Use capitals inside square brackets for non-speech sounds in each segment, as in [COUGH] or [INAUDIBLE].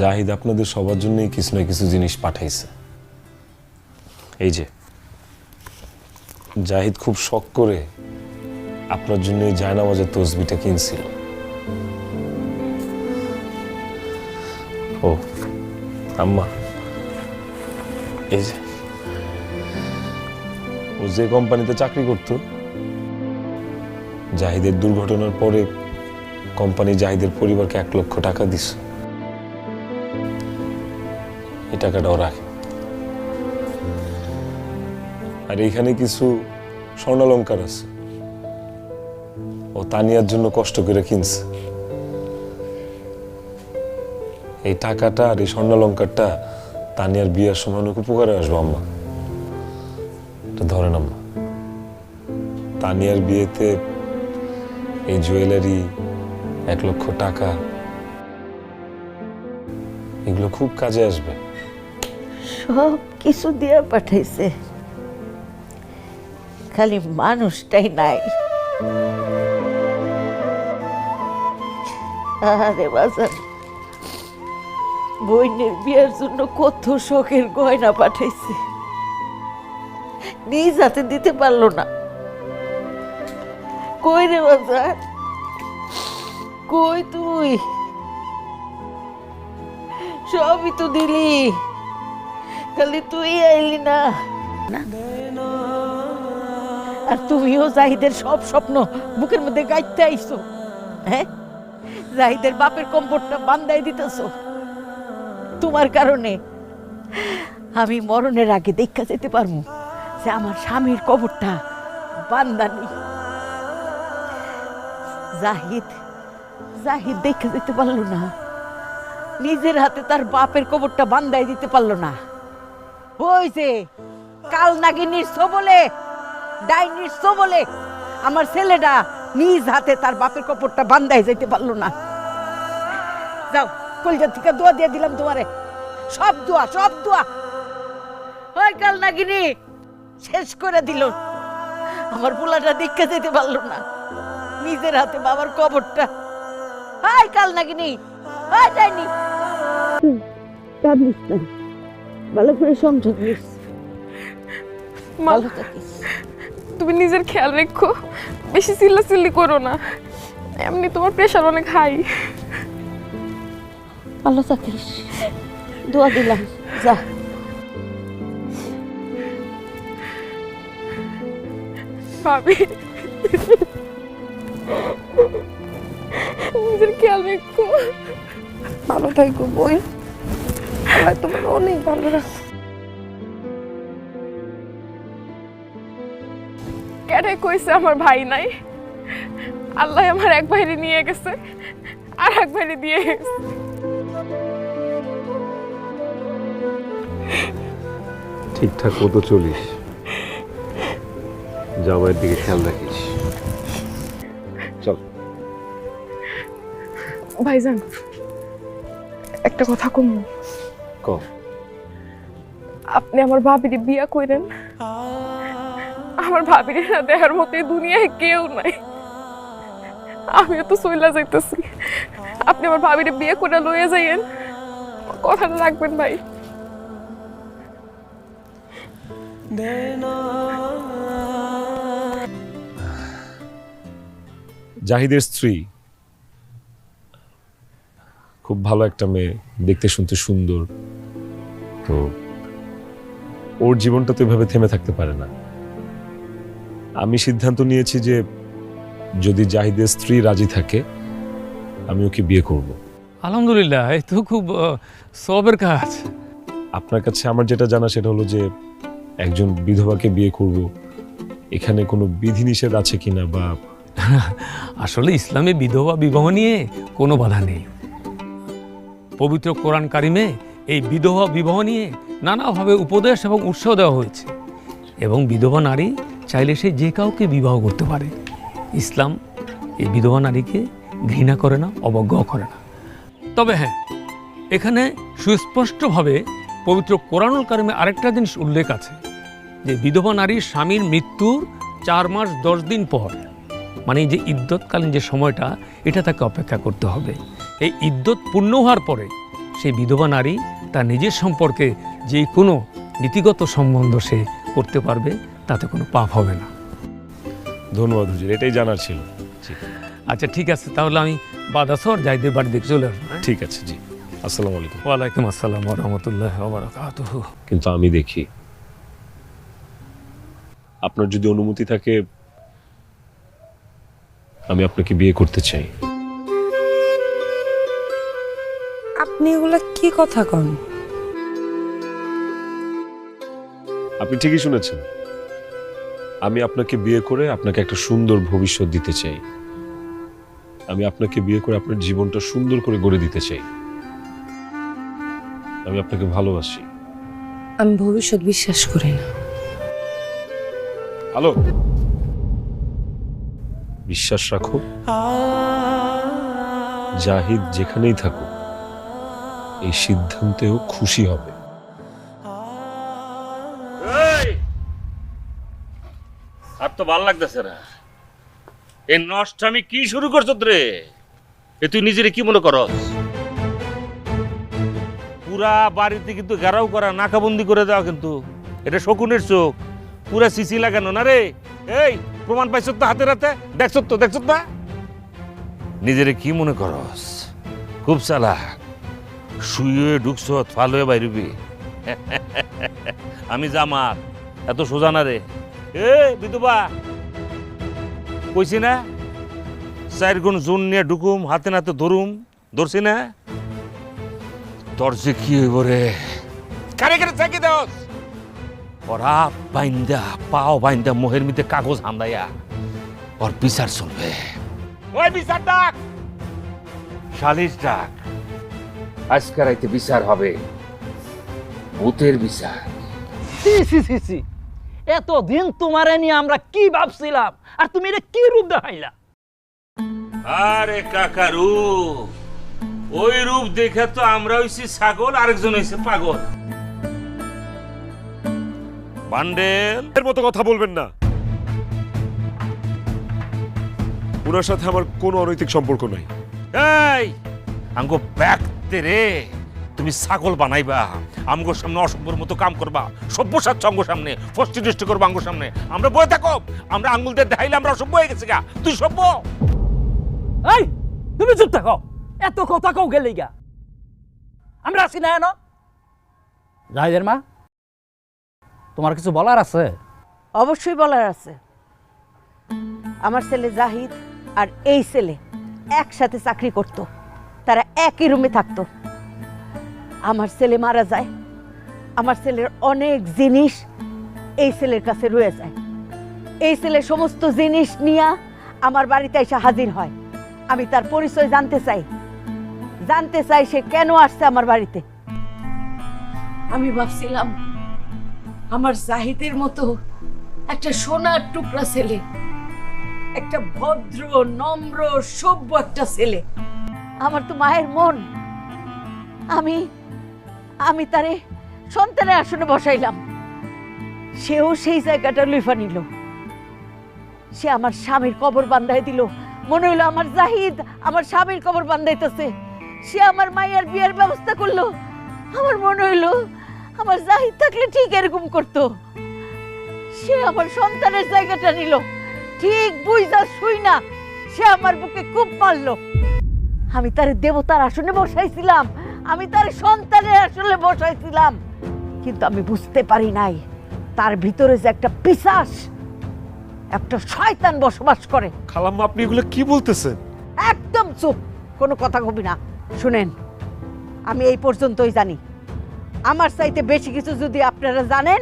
জাহিদ আপনাদের সবার জন্যই কিছু না কিছু জিনিস পাঠাইছে। এই যে, জাহিদ খুব শখ করে আপনার জন্য এই জায়নামাজের তসবিটা কিনছিল। ও, আম্মা, এই যে, ও যে কোম্পানিতে চাকরি করত, জাহিদের দুর্ঘটনার পরে কোম্পানি জাহিদের পরিবারকে এক লক্ষ টাকা দিস এই টাকাটাও রাখে। আর এইখানে কিছু স্বর্ণালঙ্কার আছে। ও তানিয়ার জন্য কষ্ট করে কিনছে। এই টাকাটা আর এই স্বর্ণালঙ্কারটা তানিয়ার বিয়ের সময় অনেক উপকারে আসব, আম্মা। এটা ধরেন আম্মা, তানিয়ার বিয়েতে এই জুয়েলারি এক লক্ষ টাকা এগুলো খুব কাজে আসবে। সব কিছু দিয়ে পাঠাইছে। খালি মানুষটাই নাই। আরে বইনের বিয়ের জন্য কত শখের গয়না পাঠাইছে। নিজ হাতে দিতে পারল না। কই রে বাজার কই তুই? সবই তো দিলি। খালি তুই আইলি না। আর তুমিও জাহিদের সব স্বপ্ন বুকের মধ্যে গাইতে আইছো হ্যাঁ? জাহিদের বাপের কম্পটটা বান্দাই দিতেছো। তোমার কারণে আমি মরণের আগে দেখা যেতে পারব যে আমার স্বামীর কবরটা বান্দানি জাহিদ জাহিদ দেখে যেতে পারল না। নিজের হাতে তার বাপের কবরটা বান্দাই দিতে পারল না। ওই যে কাল নাগিনীর বলে ডাইনির বলে আমার ছেলেটা নিজ হাতে তার বাপের কবরটা বান্দাই যেতে পারল না। যাও কলজা থেকে দোয়া দিয়ে দিলাম তোমারে। সব দোয়া সব দোয়া। ওই কাল নাগিনী শেষ করে দিল। আমার পোলাটা দীক্ষা যেতে পারল না। নিজের হাতে বাবার কবরটা। হাই কাল নাগিনী হাই যায়নি কাঁদিস না। ভালো করে সংযোগ নিস ভালো থাকিস। তুমি নিজের খেয়াল রেখো। বেশি চিল্লাচিল্লি করো না। এমনি তোমার প্রেশার অনেক হাই ভালো থাকিস। দোয়া দিলাম যা। ভাবি। নিজের খেয়াল রেখো। ভালো থাকো বই আল্লাহ তোমার অনেক ভালো রাখো কেটাই কইছে আমার ভাই নাই? আল্লাহ আমার এক ভাইরে নিয়ে গেছে আর এক ভাইরে দিয়ে গেছে। ঠিকঠাক মতো চলিস। জামাইয়ের দিকে খেয়াল রাখিস। চল। ভাইজান একটা কথা কম। ক। আপনি আমার ভাবিরে বিয়া কইরেন। আমার ভাবিরে না দেখার মতো দুনিয়ায় কেউ নাই। আমিও তো সইলা যাইতেছি। আপনি আমার ভাবিরে বিয়ে করে লইয়া যাইয়েন। কথাটা রাখবেন ভাই। জাহিদের স্ত্রী খুব ভালো একটা মেয়ে দেখতে শুনতে সুন্দর। তো ওর জীবনটা তো এভাবে থেমে থাকতে পারে না। আমি সিদ্ধান্ত নিয়েছি যে যদি জাহিদের স্ত্রী রাজি থাকে আমি ওকে বিয়ে করব। আলহামদুলিল্লাহ এই তো খুব সবের কাজ। আপনার কাছে আমার যেটা জানা সেটা হলো যে একজন বিধবাকে বিয়ে করব। এখানে কোনো বিধিনিষেধ আছে কিনা বা [LAUGHS] আসলে ইসলামে বিধবা বিবাহ নিয়ে কোনো বাধা নেই। পবিত্র কোরআন কারিমে এই বিধবা বিবাহ নিয়ে নানাভাবে উপদেশ এবং উৎসাহ দেওয়া হয়েছে। এবং বিধবা নারী চাইলে সে যে কাউকে বিবাহ করতে পারে। ইসলাম এই বিধবা নারীকে ঘৃণা করে না, অবজ্ঞাও করে না। তবে হ্যাঁ এখানে সুস্পষ্টভাবে পবিত্র কোরআনুল কারিমে আরেকটা জিনিস উল্লেখ আছে, যে বিধবা নারীর স্বামীর মৃত্যুর চার মাস দশ দিন পর মানে যে ইদ্যৎকালীন যে সময়টা, এটা তাকে অপেক্ষা করতে হবে। এই ইদ্যৎ পূর্ণ হওয়ার পরে সেই বিধবা নারী তার নিজের সম্পর্কে যে কোনো নীতিগত সম্বন্ধ সে করতে পারবে তাতে কোনো পাপ হবে না। ধন্যবাদ হুজুর এটাই জানার ছিল। আচ্ছা ঠিক আছে তাহলে আমি বাদাসর জাহিদের বাড়ি দেখে চলে আসব হ্যাঁ? ঠিক আছে জি। আসসালামু আলাইকুম। ওয়ালাইকুম আসসালাম রহমতুল্লাহ বারাকাতুহ কিন্তু আমি দেখি। আপনার যদি অনুমতি থাকে আমি আপনাকে বিয়ে করতে চাই। আপনি এগুলা কি কথা কন? আপনি ঠিকই শুনেছেন। আমি আপনাকে বিয়ে করে আপনাকে একটা সুন্দর ভবিষ্যৎ দিতে চাই। আমি আপনাকে বিয়ে করে আপনার জীবনটা সুন্দর করে গড়ে দিতে চাই। আমি আপনাকে ভালোবাসি। আমি ভবিষ্যৎ বিশ্বাস করি না। হ্যালো? বিশ্বাস রাখো। জাহিদ যেখানেই থাকুক। এই সিদ্ধান্তেও খুশি হবে। আর তো ভালো লাগতেছে না। এই নষ্ট আমি কি শুরু করছ রে? এ তুই নিজেরে কি মনে করস? পুরা বাড়িতে কিন্তু ঘেরাও করা, নাকাবন্দি করে দেওয়া কিন্তু, এটা শকুনের চোখ। পুরা সিসি লাগানো না রে? এই, প্রমাণ পাইছ তো হাতে রাতে? দেখছ তো, দেখছ না নিজেরে কি মনে করস? খুব চালাক। শুয়ে ঢুকছ ফাল হয়ে বাইরবি। আমি জামাত এত সোজা না রে। এ বিধবা। কইছি না? চার গুণ জুন নিয়ে ঢুকুম হাতে নাতে ধরুম ধরছি না? তোর যে কি হইব রে? কারে কারে চাকি দস ওরা বাইন্দা পাও বাইন্দা মোহের মধ্যে কাগজ হান্দাইয়া ওর বিচার চলবে। ওই বিচার ডাক! সালিশ ডাক। আজকে রাইতে বিচার হবে। ভূতের বিচার। সি সি সি সি এতদিন তোমারে নিয়ে আমরা কি ভাবছিলাম? আর তুমি এটা কি রূপ দেখাইলা? আরে কাকা রূপ। ওই রূপ দেখে তো আমরা হইছি ছাগল আরেকজন হইছে পাগল। বান্ডেল। এর মতো কথা বলবেন না। ওনার সাথে আমার কোনো অনৈতিক সম্পর্ক নাই। এই আঙ্গো ব্যাগতে রে। তুমি ছাগল বানাইবা আমগো সামনে অসভ্যর মতো কাম করবা সভ্যসাচ্ছ অঙ্গ সামনে ফষ্টি দৃষ্টি করবা আঙ্গো সামনে। আমরা বয়ে থাকো আমরা আঙ্গুল দিয়ে দেখাইলে আমরা অসভ্য হয়ে গেছি গা। তুই সভ্য। এই তুমি চুপ থাকো এত কথা কও গেলে গা। আমরা আছি না এন। জাহিদের মা তোমার কিছু বলার আছে? অবশ্যই বলার আছে। আমার ছেলে জাহিদ আর এই ছেলে একসাথে চাকরি করত। তারা একই রুমে থাকতো। আমার ছেলে মারা যায়, আমার ছেলের অনেক জিনিস এই ছেলের কাছে রয়ে যায়। এই ছেলে সমস্ত জিনিস নিয়ে আমার বাড়িতে এসে হাজির হয়। আমি তার পরিচয় জানতে চাই। জানতে চাই সে কেন আসছে আমার বাড়িতে। আমি ভাবছিলাম, আমার জাহিদের মতো একটা সোনার টুকরা ছেলে, একটা ভদ্র, নম্র, সভ্য একটা ছেলে। আমার তো মায়ের মন। আমি আমি তারে সন্তানের আসনে বসাইলাম। সেও সেই জায়গাটা লুফা নিল। সে আমার স্বামীর কবর বান্ধাই দিল। মনে হইল আমার জাহিদ আমার স্বামীর কবর বান্ধাইতেছে। সে আমার মায়ের বিয়ের ব্যবস্থা করল। আমার মনে হইল আমার জাহিদ থাকলে ঠিক এরকম করতো। সে আমার সন্তানের জায়গাটা নিল। ঠিক বুঝা শুই না সে আমার বুকে খুব মারলো। আমি তার দেবতার আসনে বসাইছিলাম। আমি তার সন্তানের আসলে বসাইছিলাম। কিন্তু আমি বুঝতে পারি নাই তার ভিতরে যে একটা পিশাচ একটা শয়তান বসবাস করে। খালাম্মা আপনি এগুলো কি বলতেছেন? একদম চুপ কোনো কথা কবি না। শুনেন আমি এই পর্যন্তই জানি। আমার চাইতে বেশি কিছু যদি আপনারা জানেন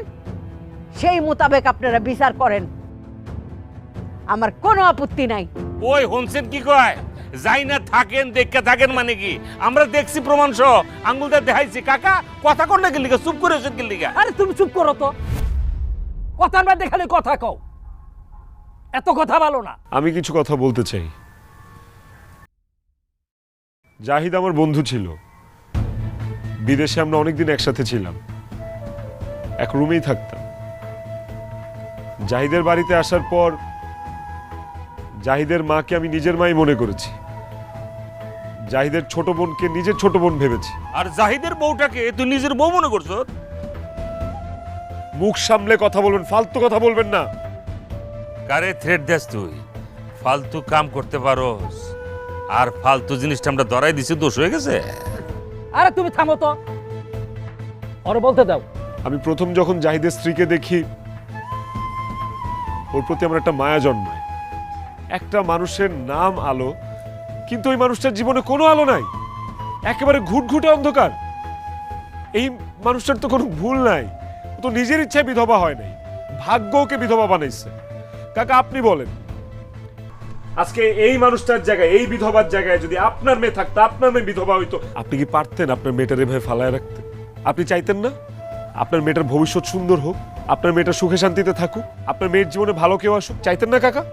সেই মোতাবেক আপনারা বিচার করেন। আমার কোনো আপত্তি নাই। ওই হোনসেন কি কয়? যাই না থাকেন দেখে থাকেন মানে কি? আমরা দেখছি প্রমাণ সহ। আঙ্গুল দিয়ে দেখাইছি কাকা কথা করলে গেলি চুপ করে ওষুধ গেলি আরে তুমি চুপ করো তো। কথা মধ্যে খালি কথা কও। এত কথা বলো না। আমি কিছু কথা বলতে চাই। জাহিদ আমার বন্ধু ছিল। বিদেশে আমরা অনেকদিন একসাথে ছিলাম। এক রুমেই থাকতাম। জাহিদের বাড়িতে আসার পর জাহিদের মাকে আমি নিজের মাই মনে করেছি। জাহিদের ছোট বোনকে নিজের ছোট বোন ভেবেছি। আর জাহিদের বউটাকে তুই নিজের বউ মনে করছ? মুখ সামলে কথা বলবেন ফালতু কথা বলবেন না। কারে থ্রেড দেস তুই? ফালতু কাম করতে পারোস। আর ফালতু জিনিসটা আমরা ধরাই দিছি দোষ হয়ে গেছে? আরে তুমি থামো তো। ওরে বলতে দাও। আমি প্রথম যখন জাহিদের স্ত্রীকে দেখি ওর প্রতি আমার একটা মায়া জন্মায়। একটা মানুষের নাম আলো কিন্তু ওই মানুষটার জীবনে কোনো আলো নাই। একেবারে ঘুটঘুটে অন্ধকার। এই মানুষটার তো কোনো ভুল নাই। তো নিজের ইচ্ছায় বিধবা হয় নাই। ভাগ্য ওকে বিধবা বানাইছে। কাকা, আপনি বলেন। আজকে এই মানুষটার জায়গায়, এই বিধবার জায়গায় যদি আপনার মেয়ে থাকতো, আপনার মেয়ে বিধবা হইতো, আপনি কি পারতেন আপনার মেয়েটার এভাবে ফালায় রাখতে? আপনি চাইতেন না? আপনার মেয়েটার ভবিষ্যৎ সুন্দর হোক, আপনার মেয়েটা সুখে শান্তিতে থাকুক, আপনার মেয়ের জীবনে ভালো কেউ আসুক, চাইতেন না কাকা?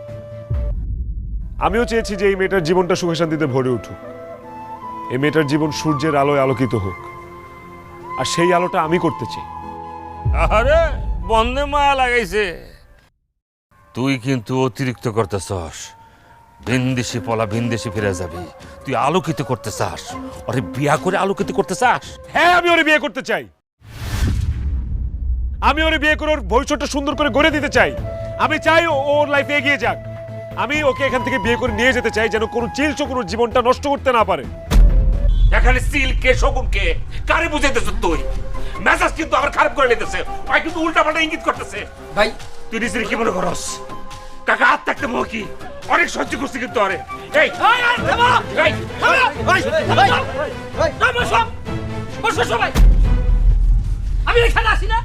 আমিও চেয়েছি যে এই মেয়েটার জীবনটা সুখে শান্তিতে ভরে উঠুক। এই মেয়েটার জীবন সূর্যের আলোয় আলোকিত হোক। আর সেই আলোটা আমি করতে চাই। আরে বন্ধে মায়া লাগাইছে। তুই কিন্তু অতিরিক্ত করতে চাস ভিনদেশি পলা ভিনদেশি ফিরে যাবি। তুই আলোকিত করতে চাস আরে বিয়া করে আলোকিত করতে চাস হ্যাঁ আমি ওরে বিয়ে করতে চাই। আমি ওরে বিয়ে করে ওর ভবিষ্যৎটা সুন্দর করে গড়ে দিতে চাই। আমি চাই ওর লাইফে এগিয়ে যাক। আমি ওকে এখান থেকে বিয়ে করে নিয়ে যেতে চাই যেন কোনো চিল কোনো জীবনটা নষ্ট করতে না পারে এখানে সিল কে শকুন কে কারে বুঝাইতেছ তুই মেজাজ কিন্তু আবার খারাপ করে নিতেছে ভাই কিন্তু উল্টা পাল্টা ইঙ্গিত করতেছে ভাই তুই নিজের কি মনে করস কাকা হাত থাকতে মোহ কি অনেক সহ্য করছি কিন্তু আরে এই এই, সবাই আমি এখানে আসি না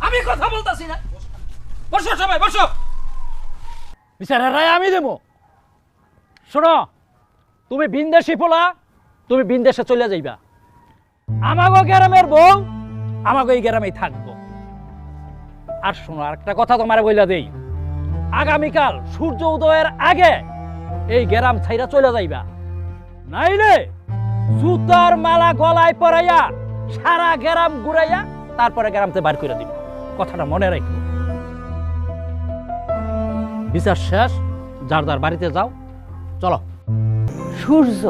আমি কথা বলতাছি না বসো সবাই বসো বিচারের রায় আমি দেবো। শোনো, তুমি বিন্দেশি পোলা, তুমি বিন্দেশে চলে যাইবা। আমাগো গ্রামের বউ, আমাগো এই গ্রামেই থাকব। আর শোনো, আরেকটা কথা তোমার বইলা দেই। আগামীকাল সূর্য উদয়ের আগে এই গ্রাম ছাইরা চলে যাইবা। নাইলে জুতার মালা গলায় পরাইয়া সারা গ্রাম ঘুরাইয়া তারপরে গ্রামতে বার করে দিব। কথাটা মনে রাখব বিচার শেষ যার যার বাড়িতে যাও চলো। সূর্য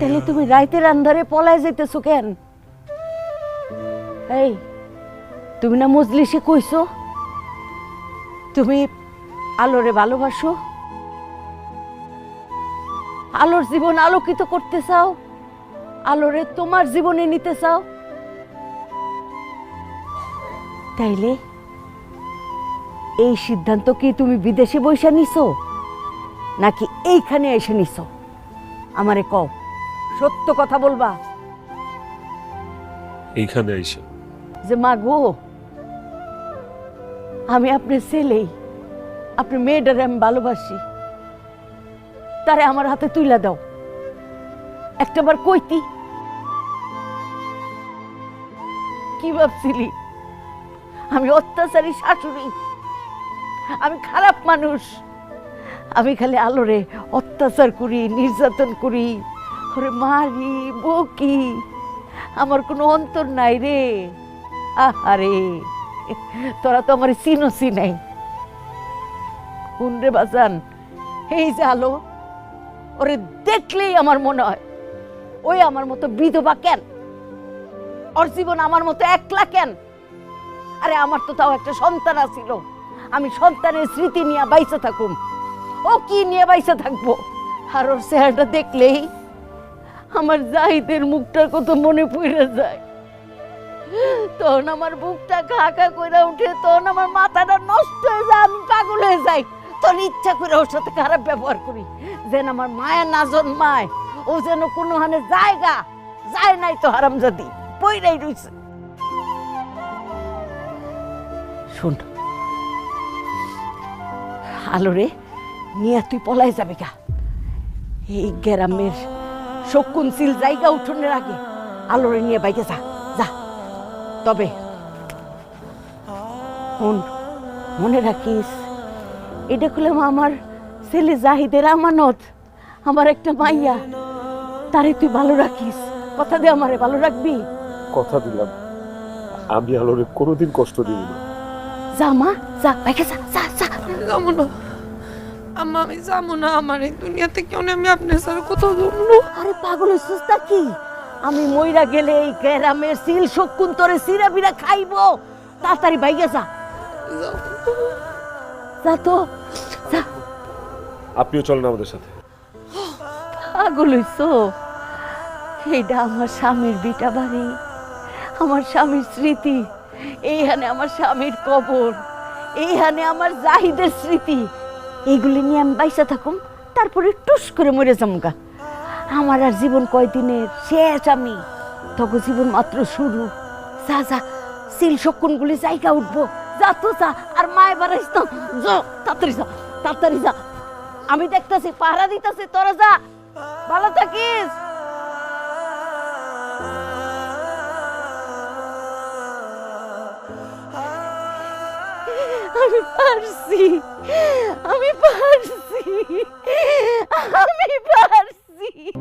তাহলে তুমি রাইতের আন্ধারে পলায় যেতেছো কেন? এই তুমি না মজলিসে কইছো? তুমি আলোরে ভালোবাসো? আলোর জীবন আলোকিত করতে চাও? আলোরে তোমার জীবনে নিতে চাও? তাইলে এই সিদ্ধান্ত কি তুমি বিদেশে বৈশা নিছো? নাকি এইখানে এসে নিছো? আমারে কও সত্য কথা বলবা? এইখানে এসে। যে মা গো আমি আপনার ছেলেই আপনি মেয়েটারে আমি ভালোবাসি। তারে আমার হাতে তুইলা দাও। একটাবার কইতি। কি ভাবছিলি? আমি অত্যাচারী শাশুড়ি। আমি খারাপ মানুষ। আমি খালি আলোরে অত্যাচার করি, নির্যাতন করি। ওরে মারি বকি আমার কোনো অন্তর নাই রে। আহারে, তোরা তো আমার চিনসি নাই। কোন রে বাজান এই যে আলো, ওরে দেখলেই আমার মনে হয়, ওই আমার মতো বিধবা কেন? ওর জীবন আমার মতো একলা কেন? আরে আমার তো তাও একটা সন্তান আছিল। আমি সন্তানের স্মৃতি নিয়ে বাইসে থাকুম। ও কি নিয়ে বাইসে থাকব? আর ওর চেহারাটা দেখলেই আমার জাহিদের মুখটার কথা মনে পড়ে যায়। তখন আমার বুকটা খা খা করে উঠে, তখন আমার মাথাটা নষ্ট হয়ে যায়, আমি পাগল হয়ে যাই। তখন ইচ্ছা করে ওর সাথে খারাপ ব্যবহার করি, যেন আমার মায়ের না জন্মায়। ও যেন কোনো হানে জায়গা যায় নাই তো হারামজাদি, পইরাই রইছে। শোন আলোরে, নিয়ে তুই পলাই যাবে গা। এই গ্রামের শকুনশীল জায়গা উঠোনের আগে আলোরে নিয়ে বাইকে যা যা। তবে মনে রাখিস, এটা খুলে আমার ছেলে জাহিদের আমানত। আমার একটা মাইয়া, তারে তুই ভালো রাখিস। কথা দে আমারে, ভালো রাখবি? কথা দিলাম। আমি আলোরে কোনোদিন কষ্ট দিব না। যা মা যা বাইকে যা যা যা। কামনা আম্মা আমি যাব না। আমার এই দুনিয়াতে কেউ আমি আপনার সাথে কোথাও যাব না। আরে পাগল হইছিস তা কি? আমি মইরা গেলে এই গ্রামের সিল শকুন তোরে সিরা বিরা খাইবো। তাড়াতাড়ি বাইকে যা। যা তো যা। আপনিও চলেন আমাদের সাথে। পাগল হইছো? এইটা আমার স্বামীর বিটা বাড়ি আমার স্বামীর স্মৃতি। এইখানে আমার স্বামীর কবর, এইখানে আমার জাহিদের স্মৃতি। এইগুলি নিয়ে আমি বাইসা থাকুম, তারপরে টুস করে মরে যামগা। আমার আর জীবন কয়দিনের শেষ আমি। তখন জীবন মাত্র শুরু। যা যা, সিল শকুনগুলি জায়গা উঠবো। যা তো যা, আর মায় বাড়াইস তো যা, তাড়াতাড়ি যা তাড়াতাড়ি যা। আমি দেখতেছি, পাহারা দিতেছি, তোরা যা। ভালো থাকিস? আমি পারছি। আমি পারছি। আমি পারছি।